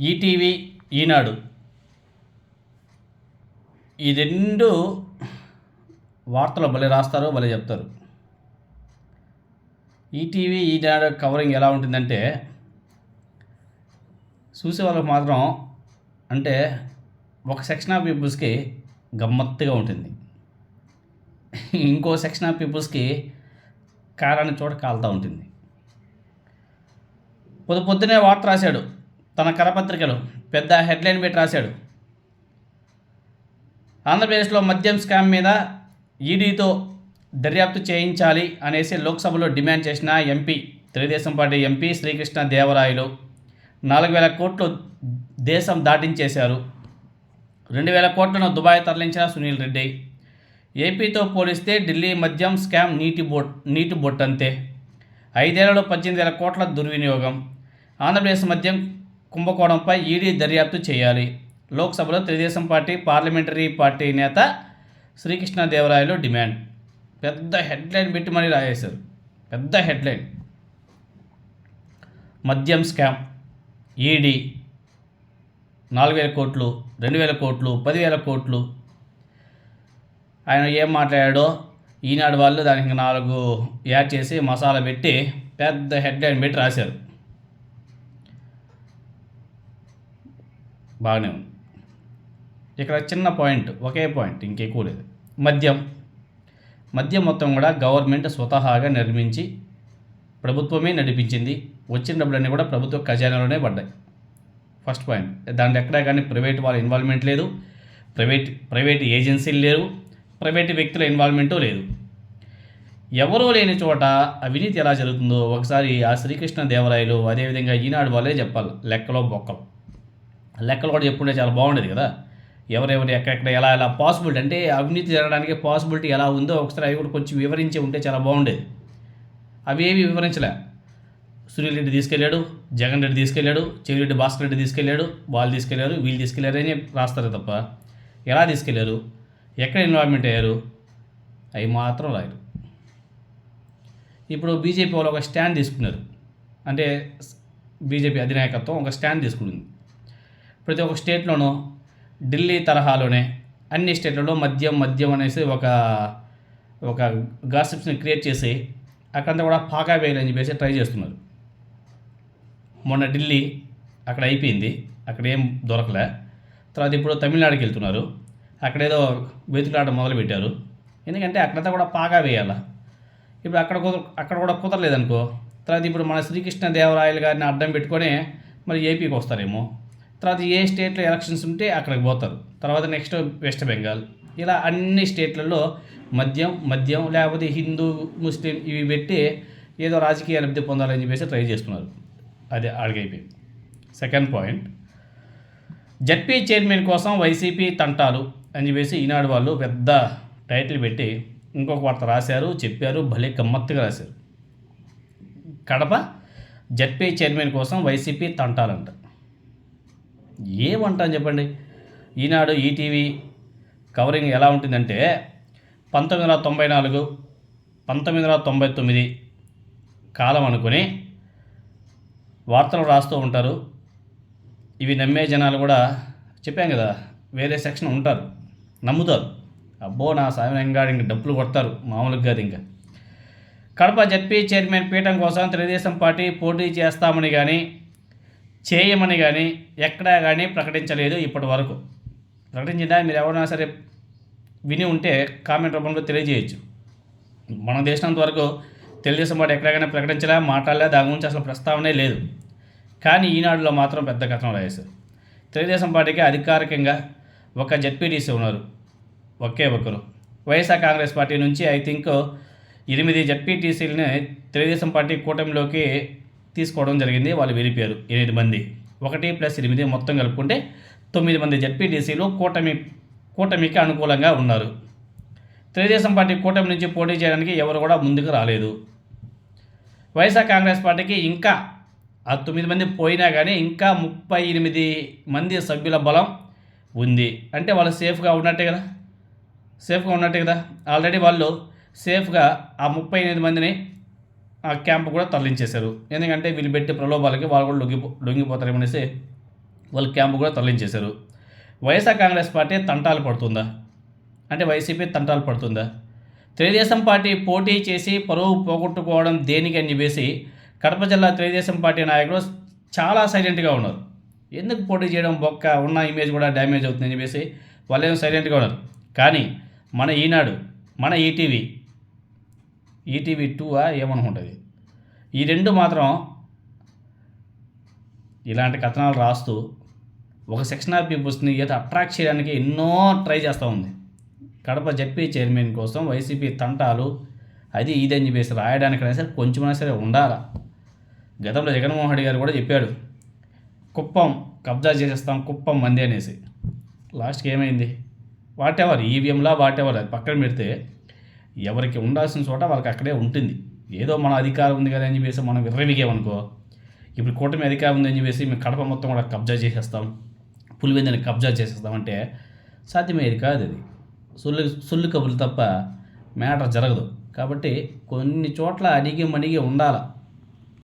ETV ఈనాడు. ఈ రెండు వార్తలు భలే రాస్తారు భలే చెప్తారు. ఈటీవీ ఈనాడు కవరింగ్ ఎలా ఉంటుందంటే చూసే వాళ్ళకి మాత్రం అంటే ఒక సెక్షన్ ఆఫ్ పీపుల్స్కి గమ్మత్తుగా ఉంటుంది. ఇంకో సెక్షన్ ఆఫ్ పీపుల్స్కి కారాన్ని చోట కాలుతూ ఉంటుంది. పొద్దు పొద్దునే వార్త రాశాడు. తన కరపత్రికలో పెద్ద హెడ్లైన్ పెట్టి రాశాడు. ఆంధ్రప్రదేశ్లో మద్యం స్కామ్ మీద ఈడీతో దర్యాప్తు చేయించాలి అనేసి లోక్సభలో డిమాండ్ చేసిన MP Telugu Desam party MP Srikrishna Devarayalu నాలుగు వేల కోట్లు దేశం దాటించేశారు. రెండు వేల కోట్లను దుబాయ్ తరలించిన సునీల్ రెడ్డి. ఏపీతో పోలిస్తే ఢిల్లీ మద్యం స్కామ్ నీటి బోట్ నీటి బొట్ అంతే ఐదేళ్ళలో పద్దెనిమిది వేల కోట్ల దుర్వినియోగం. ఆంధ్రప్రదేశ్ మద్యం కుంభకోణంపై ఈడీ దర్యాప్తు చేయాలి. లోక్సభలో తెలుగుదేశం పార్టీ పార్లమెంటరీ పార్టీ నేత శ్రీకృష్ణదేవరాయలు డిమాండ్. పెద్ద హెడ్లైన్ పెట్టి మరీ రాయేశారు పెద్ద హెడ్లైన్. మద్యం స్కామ్. ఈడీ నాలుగు వేల కోట్లు రెండు వేల కోట్లు పదివేల కోట్లు. ఆయన ఏం మాట్లాడాడో ఈనాడు వాళ్ళు దానికి నాలుగు యాడ్ చేసి మసాలా పెట్టి పెద్ద హెడ్లైన్ పెట్టి రాశారు. బాగానే ఉంది. ఇక్కడ చిన్న పాయింట్ ఒకే పాయింట్ ఇంకెక్కువ లేదు. మద్యం. మద్యం మొత్తం కూడా గవర్నమెంట్ స్వతహాగా నిర్మించి ప్రభుత్వమే నడిపించింది. వచ్చిన డబ్బులన్నీ కూడా ప్రభుత్వ ఖజానాలోనే పడ్డాయి. ఫస్ట్ పాయింట్ దాంట్లో ఎక్కడా కానీ ప్రైవేట్ వాళ్ళ ఇన్వాల్వ్మెంట్ లేదు. ప్రైవేట్ ప్రైవేట్ ఏజెన్సీలు లేరు. ప్రైవేట్ వ్యక్తుల ఇన్వాల్వ్మెంటు లేదు. ఎవరూ లేని చోట అవినీతి ఎలా జరుగుతుందో ఒకసారి ఆ శ్రీకృష్ణ దేవరాయలు అదేవిధంగా ఈనాడు వాళ్ళే చెప్పాలి. లెక్కలో బొక్కలు. లెక్కలు కూడా చెప్పుంటే చాలా బాగుండేది కదా. ఎవరెవరు ఎక్కడెక్కడ ఎలా ఎలా పాసిబిలిటీ అంటే అవినీతి జరగడానికి పాసిబిలిటీ ఎలా ఉందో ఒకసారి అవి కూడా కొంచెం వివరించి ఉంటే చాలా బాగుండేది. అవి ఏవి వివరించలే. సునీల్ రెడ్డి తీసుకెళ్ళాడు జగన్ రెడ్డి తీసుకెళ్ళాడు చెవిరెడ్డి భాస్కర్ రెడ్డి తీసుకెళ్ళాడు వాళ్ళు తీసుకెళ్ళారు వీళ్ళు తీసుకెళ్ళారు అని రాస్తారు తప్ప ఎలా తీసుకెళ్ళారు ఎక్కడ ఇన్వాల్వ్మెంట్ అయ్యారు అవి మాత్రం రాయరు. ఇప్పుడు బీజేపీ వాళ్ళు ఒక స్టాండ్ తీసుకున్నారు. అంటే బీజేపీ అధినాయకత్వం ఒక స్టాండ్ తీసుకుంది ప్రతి ఒక్క స్టేట్లోనూ ఢిల్లీ తరహాలోనే అన్ని స్టేట్లలో మద్యం మద్యం అనేసి ఒక ఒక గాసిప్స్ని క్రియేట్ చేసి అక్కడంతా కూడా పాకా వేయాలని చెప్పేసి ట్రై చేస్తున్నారు. మొన్న ఢిల్లీ అక్కడ అయిపోయింది. అక్కడ ఏం దొరకలే. తర్వాత ఇప్పుడు తమిళనాడుకి వెళ్తున్నారు. అక్కడేదో వెతుకులాట మొదలుపెట్టారు. ఎందుకంటే అక్కడంతా కూడా పాగా వేయాలా? ఇప్పుడు అక్కడ కుదర అక్కడ కూడా కుదరలేదనుకో. తర్వాత ఇప్పుడు మన శ్రీకృష్ణ దేవరాయలు గారిని అడ్డం పెట్టుకొని మరి ఏపీకి వస్తారేమో. తర్వాత ఏ స్టేట్లో ఎలక్షన్స్ ఉంటే అక్కడికి పోతారు. తర్వాత నెక్స్ట్ వెస్ట్ బెంగాల్. ఇలా అన్ని స్టేట్లలో మద్యం మద్యం లేకపోతే హిందూ ముస్లిం ఇవి పెట్టి ఏదో రాజకీయ లబ్ధి పొందాలని చెప్పేసి ట్రై చేస్తున్నారు. అదే అడిగైపోయింది సెకండ్ పాయింట్. జడ్పీ చైర్మన్ కోసం వైసీపీ తంటాలు అని చెప్పేసి ఈనాడు వాళ్ళు పెద్ద టైటిల్ పెట్టి ఇంకొక వార్త రాశారు చెప్పారు భలే గమ్మత్తుగా రాశారు. కడప జడ్పీ చైర్మన్ కోసం వైసీపీ తంటాలంట. ఏమంట అని చెప్పండి. ఈనాడు ఈటీవీ కవరింగ్ ఎలా ఉంటుందంటే పంతొమ్మిది వందల తొంభై నాలుగు పంతొమ్మిది వందల తొంభై తొమ్మిది కాలం అనుకుని వార్తలు రాస్తూ ఉంటారు. ఇవి నమ్మే జనాలు కూడా చెప్పాం కదా వేరే సెక్షన్ ఉంటారు నమ్ముతారు. అబ్బో నా సాయం ఇంక డబ్బులు కొడతారు మామూలుగా కాదు ఇంకా. కడప జడ్పీ చైర్మన్ పీఠం కోసం తెలుగుదేశం పార్టీ పోటీ చేస్తామని కానీ చేయమని కానీ ఎక్కడా కానీ ప్రకటించలేదు ఇప్పటి వరకు ప్రకటించిందా మీరు ఎవరైనా సరే విని ఉంటే కామెంట్ రూపంలో తెలియజేయచ్చు. మనం చేసినంత వరకు తెలుగుదేశం పార్టీ ఎక్కడైనా ప్రకటించలే మాట్లాడలే దాని గురించి అసలు ప్రస్తావనే లేదు. కానీ ఈనాడులో మాత్రం పెద్ద కథనం రాశారు. తెలుగుదేశం పార్టీకి అధికారికంగా ఒక జడ్పీటీసీ ఉన్నారు. ఒకే ఒకరు. వైఎస్ఆర్ కాంగ్రెస్ పార్టీ నుంచి ఐ థింక్ ఎనిమిది జడ్పీటీసీలని తెలుగుదేశం పార్టీ కూటమిలోకి తీసుకోవడం జరిగింది. వాళ్ళు వెళ్ళిపోయారు. ఎనిమిది మంది. ఒకటి ప్లస్ ఎనిమిది మొత్తం కలుపుకుంటే తొమ్మిది మంది జడ్పీటీసీలు కూటమి కూటమికి అనుకూలంగా ఉన్నారు. తెలుగుదేశం పార్టీ కూటమి నుంచి పోటీ చేయడానికి ఎవరు కూడా ముందుకు రాలేదు. వైఎస్ఆర్ కాంగ్రెస్ పార్టీకి ఇంకా ఆ తొమ్మిది మంది పోయినా కానీ ఇంకా ముప్పై ఎనిమిది మంది సభ్యుల బలం ఉంది. అంటే వాళ్ళు సేఫ్గా ఉన్నట్టే కదా? సేఫ్గా ఉన్నట్టే కదా? ఆల్రెడీ వాళ్ళు సేఫ్గా ఆ ముప్పై ఎనిమిది మందిని ఆ క్యాంప్ కూడా తరలించేశారు. ఎందుకంటే వీళ్ళు పెట్టే ప్రలోభాలకి వాళ్ళు కూడా లొంగి లొంగిపోతారేమనేసి వాళ్ళ క్యాంపు కూడా తరలించేశారు. వైఎస్ఆర్ కాంగ్రెస్ పార్టీ తంటాలు పడుతుందా? అంటే వైసీపీ తంటాలు పడుతుందా? తెలుగుదేశం పార్టీ పోటీ చేసి పరువు పోగొట్టుకోవడం దేనికి అని చెప్పేసి కడప జిల్లా తెలుగుదేశం పార్టీ నాయకులు చాలా సైలెంట్గా ఉన్నారు. ఎందుకు పోటీ చేయడం బొక్క? ఉన్న ఇమేజ్ కూడా డ్యామేజ్ అవుతుందని చెప్పేసి వాళ్ళు ఏమో సైలెంట్గా ఉన్నారు. కానీ మన ఈనాడు మన ఈటీవీ ఈటీవీ టూ ఏమనుకుంటుంది? ఈ రెండు మాత్రం ఇలాంటి కథనాలు రాస్తూ ఒక సెక్షన్ ఆఫ్ పీపుల్స్ని ఏదో అట్రాక్ట్ చేయడానికి ఎన్నో ట్రై చేస్తూ ఉంది. కడప జడ్పీ చైర్మన్ కోసం వైసీపీ తంటాలు అది ఇది అని చెప్పేసి రాయడానికైనా సరే కొంచెమైనా సరే ఉండాలా? గతంలో జగన్మోహన్ రెడ్డి గారు కూడా చెప్పాడు కుప్పం కబ్జా చేసేస్తాం కుప్పం మంది అనేసి. లాస్ట్కి ఏమైంది? వాట్ ఎవర్ ఈవీఎంలా వాట్ ఎవర్ అది పక్కన పెడితే ఎవరికి ఉండాల్సిన చోట వాళ్ళకి అక్కడే ఉంటుంది. ఏదో మన అధికారం ఉంది కదా అని చెప్పేసి మనం విర్రవిగేమనుకో ఇప్పుడు కూటమి అధికారం ఉందని చెప్పేసి మేము కడప మొత్తం కూడా కబ్జా చేసేస్తాం పులివెందని కబ్జా చేసేస్తామంటే సాధ్యమయ్యేది కాదు అది. సొల్లు సొల్లు కబుర్లు తప్ప మ్యాటర్ జరగదు. కాబట్టి కొన్ని చోట్ల అడిగి మణిగి ఉండాలి.